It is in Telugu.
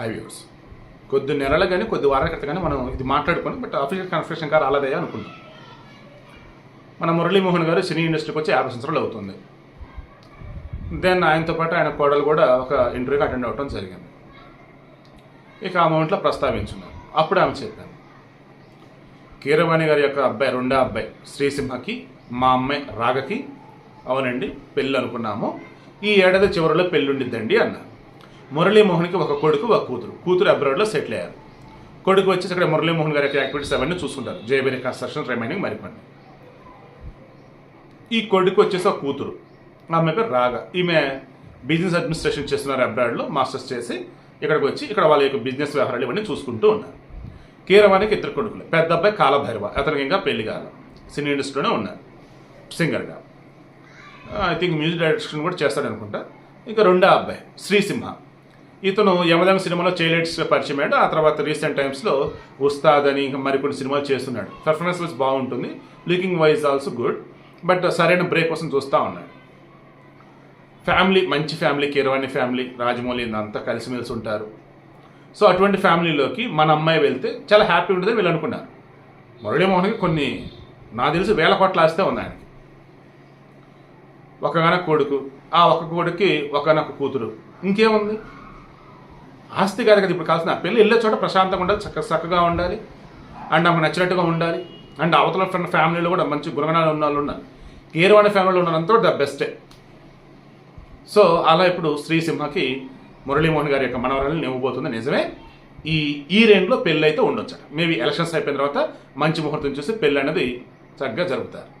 హైవ్యూస్ కొద్ది నెలలు కానీ కొద్ది వారాల క్రితం కానీ మనం ఇది మాట్లాడుకొని బట్ అఫీషియల్ కన్ఫర్మేషన్ గారు అలాదే అనుకుంటాం మన మురళీమోహన్ గారు సినీ ఇండస్ట్రీకి వచ్చి యాభై సంవత్సరాలు అవుతుంది. దెన్ ఆయనతో పాటు ఆయన కోడలు కూడా ఒక ఇంటర్వ్యూకి అటెండ్ అవ్వడం జరిగింది. ఇక ఆ మూమెంట్లో ప్రస్తావించున్నాను అప్పుడు ఆమె చెప్పాను. కీరవాణి గారి యొక్క అబ్బాయి రెండో అబ్బాయి శ్రీసింహకి మా అమ్మాయి రాగకి అవునండి పెళ్ళి అనుకున్నాము. ఈ ఏడాది చివరిలో పెళ్ళి ఉండిద్దండి అన్నారు. మురళీమోహన్కి ఒక కొడుకు ఒక కూతురు. కూతురు అబ్రాడ్లో సెటిల్ అయ్యారు. కొడుకు వచ్చి ఇక్కడ మురళీమోహన్ గారి యాక్టివిటీస్ అవన్నీ చూసుకుంటారు జయబేరి కన్స్ట్రక్షన్ రిమైనింగ్ మరిపండి ఈ కొడుకు వచ్చేసి ఒక కూతురు. ఆమె పేరు రాగ ఈమె బిజినెస్ అడ్మినిస్ట్రేషన్ చేస్తున్నారు అబ్రాడ్లో మాస్టర్స్ చేసి ఇక్కడికి వచ్చి ఇక్కడ వాళ్ళ యొక్క బిజినెస్ వ్యవహారాలు ఇవన్నీ చూసుకుంటూ ఉన్నారు. కీరవానికి ఇద్దరు కొడుకులు. పెద్ద అబ్బాయి కాలభైరవ. అతనికి ఇంకా పెళ్ళి కాల సినీ ఇండస్ట్రీలోనే ఉన్నారు. సింగర్గా. ఐ థింక్ మ్యూజిక్ డైరెక్షన్ కూడా చేస్తాడు అనుకుంటా ఇంకా రెండో అబ్బాయి శ్రీసింహ. ఇతను యమదం సినిమాలో చైలెట్స్గా పరిచయం అయ్యాడు ఆ తర్వాత రీసెంట్ టైమ్స్లో ఉస్తాద్ అని ఇంకా మరికొన్ని సినిమాలు చేస్తున్నాడు. పర్ఫార్మెన్స్ వైజ్ బాగుంటుంది. Looking wise also good but సరైన బ్రేక్ కోసం చూస్తూ ఉన్నాడు. ఫ్యామిలీ మంచి ఫ్యామిలీ కీరవాణి ఫ్యామిలీ రాజమౌళి అంతా కలిసిమెలిసి ఉంటారు. సో అటువంటి ఫ్యామిలీలోకి మన అమ్మాయి వెళ్తే చాలా హ్యాపీ ఉంటుంది వీళ్ళు అనుకున్నారు. మురళీమోహన్కి కొన్ని నాకు తెలిసి వేల కోట్ల ఆస్తే ఉంది ఆయనకి. ఒకగానొక కొడుకు ఆ ఒక కొడుకుకి ఒకనొక కూతురు. ఇంకేముంది? ఆస్తి కాదు కదా ఇప్పుడు కావాల్సిన పెళ్ళి వెళ్ళే చోట ప్రశాంతంగా ఉండాలి చక్క చక్కగా ఉండాలి. అండ్ ఆమెకు నచ్చినట్టుగా ఉండాలి. అండ్ అవతల ఫ్రెండ్ ఫ్యామిలీలో కూడా మంచి గుణగణాలు ఉన్న వాళ్ళు ఉన్నారు కీరవాణి ఫ్యామిలీలో ఉన్నంత ద బెస్టే. సో అలా ఇప్పుడు శ్రీసింహకి మురళీమోహన్ గారి యొక్క మనవరాలను నివ్వబోతుంది. నిజమే ఈ ఈ రేంజ్లో పెళ్ళి అయితే ఉండొచ్చు మేబీ ఎలక్షన్స్ అయిపోయిన తర్వాత మంచి ముహూర్తం చూసి పెళ్ళి అనేది చక్కగా జరుపుతారు